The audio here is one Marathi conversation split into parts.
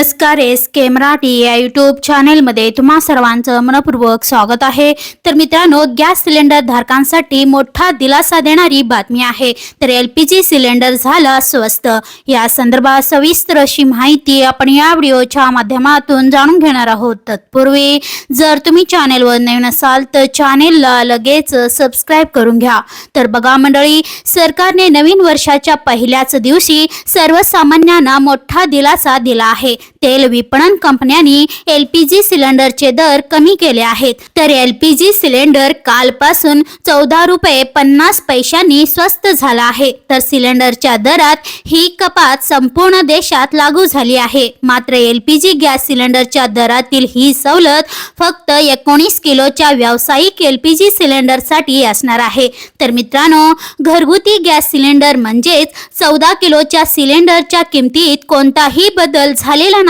नमस्कार एस के मराठी या युट्यूब चॅनेलमध्ये तुम्हा सर्वांचं मनपूर्वक स्वागत आहे. तर मित्रांनो गॅस सिलेंडर धारकांसाठी मोठा दिलासा देणारी बातमी आहे. तर एल पी जी सिलेंडर झाला स्वस्त या संदर्भात सविस्तर अशी माहिती आपण या व्हिडिओच्या माध्यमातून जाणून घेणार आहोत. तत्पूर्वी जर तुम्ही चॅनेलवर नवीन असाल तर चॅनेलला लगेच सबस्क्राईब करून घ्या. तर बघा मंडळी सरकारने नवीन वर्षाच्या पहिल्याच दिवशी सर्वसामान्यांना मोठा दिलासा दिला आहे. तेल विपणन कंपन्यांनी एल पी जी सिलेंडरचे दर कमी केले आहेत. तर एल पी जी सिलेंडर कालपासून चौदा रुपये पन्नास पैशांनी स्वस्त झाला आहे. तर सिलेंडरच्या दरात ही कपात संपूर्ण देशात लागू झाली आहे. मात्र एल पी जी गॅस सिलेंडरच्या दरातील ही सवलत फक्त एकोणीस किलोच्या व्यावसायिक एल पी जी सिलेंडरसाठी असणार आहे. तर मित्रांनो घरगुती गॅस सिलेंडर म्हणजेच चौदा किलोच्या सिलेंडरच्या किमतीत कोणताही बदल झालेला नाही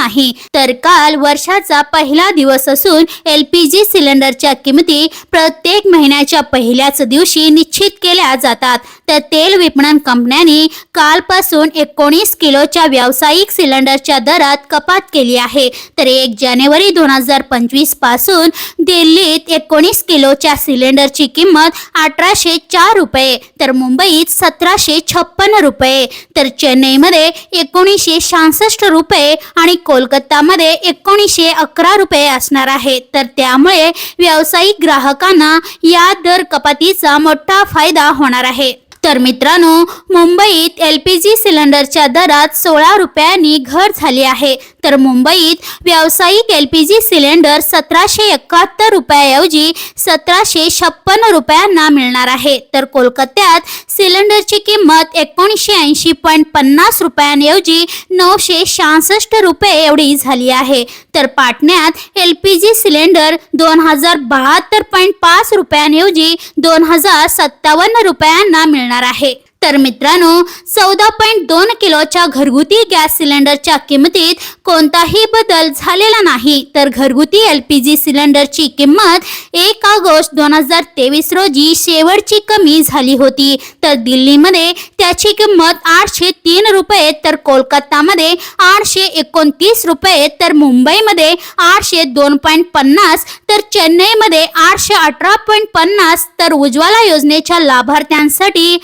तर काल वर्षाचा पहिला दिवस असून एल पी जी सिलेंडरच्या किमती प्रत्येक महिन्याच्या पहिल्याच दिवशी निश्चित केल्या जातात. तर तेल विपणन कंपन्यांनी कालपासून एकोणीस किलोच्या व्यावसायिक सिलेंडरच्या दरात कपात केली आहे. तर एक जानेवारी दोन हजार पंचवीसपासून दिल्लीत एकोणीस किलोच्या सिलेंडरची किंमत अठराशे चार रुपये तर मुंबईत सतराशे छप्पन्न रुपये तर चेन्नईमध्ये एकोणीसशे शहासष्ट रुपये आणि कोलकातामध्ये एकोणीसशे अकरा रुपये असणार आहे. तर त्यामुळे व्यावसायिक ग्राहकांना या दर कपातीचा मोठा फायदा होणार आहे. तर मित्रांनो मुंबईत एल पी जी सिलेंडरच्या दरात सोळा रुपयांनी घट झाली आहे. तर मुंबईत व्यावसायिक एल पी जी सिलेंडर सतराशे एकाहत्तर रुपयाऐवजी सतराशे छप्पन्न रुपयांना मिळणार आहे. तर कोलकात्यात सिलेंडरची किंमत एकोणीसशे ऐंशी पॉईंट पन्नास रुपयांऐवजी नऊशे शहासष्ट रुपये एवढी झाली आहे. तर पाटण्यात एल पी जी सिलेंडर दोन हजार बहात्तर पॉईंट पाच रुपयांऐवजी दोन हजार सत्तावन्न रुपयांना मिळणार आहे. तर मित्रांनो चौदा पॉईंट दोन किलोच्या घरगुती गॅस सिलेंडरच्या किमतीत कोणताही बदल झालेला नाही. तर घरगुती एल पी जी सिलेंडरची किंमत एक ऑगस्ट दोन हजार तेवीस रोजी शेवटची कमी झाली होती. तर दिल्लीमध्ये त्याची किंमत आठशे तीन रुपये तर कोलकातामध्ये आठशे एकोणतीस रुपये तर मुंबईमध्ये आठशे दोन पॉईंट पन्नास तर चेन्नईमध्ये आठशे अठरा पॉईंट पन्नास तर उज्ज्वला योजनेच्या लाभार्थ्यांसाठी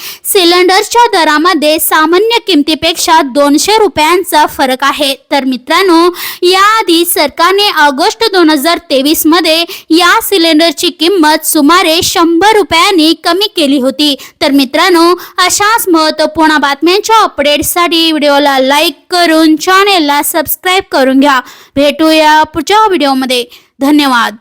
सिलेंडरच्या दरामध्ये सामान्य किमतीपेक्षा दोनशे रुपयांचा फरक आहे. तर मित्रांनो याआधी सरकारने ऑगस्ट दोन हजार तेवीसमध्ये या सिलेंडरची किंमत सुमारे शंभर रुपयांनी कमी केली होती. तर मित्रांनो अशाच महत्त्वपूर्ण बातम्यांच्या अपडेटसाठी व्हिडिओला लाईक करून चॅनेलला सबस्क्राईब करून घ्या. भेटूया पुढच्या व्हिडिओमध्ये धन्यवाद.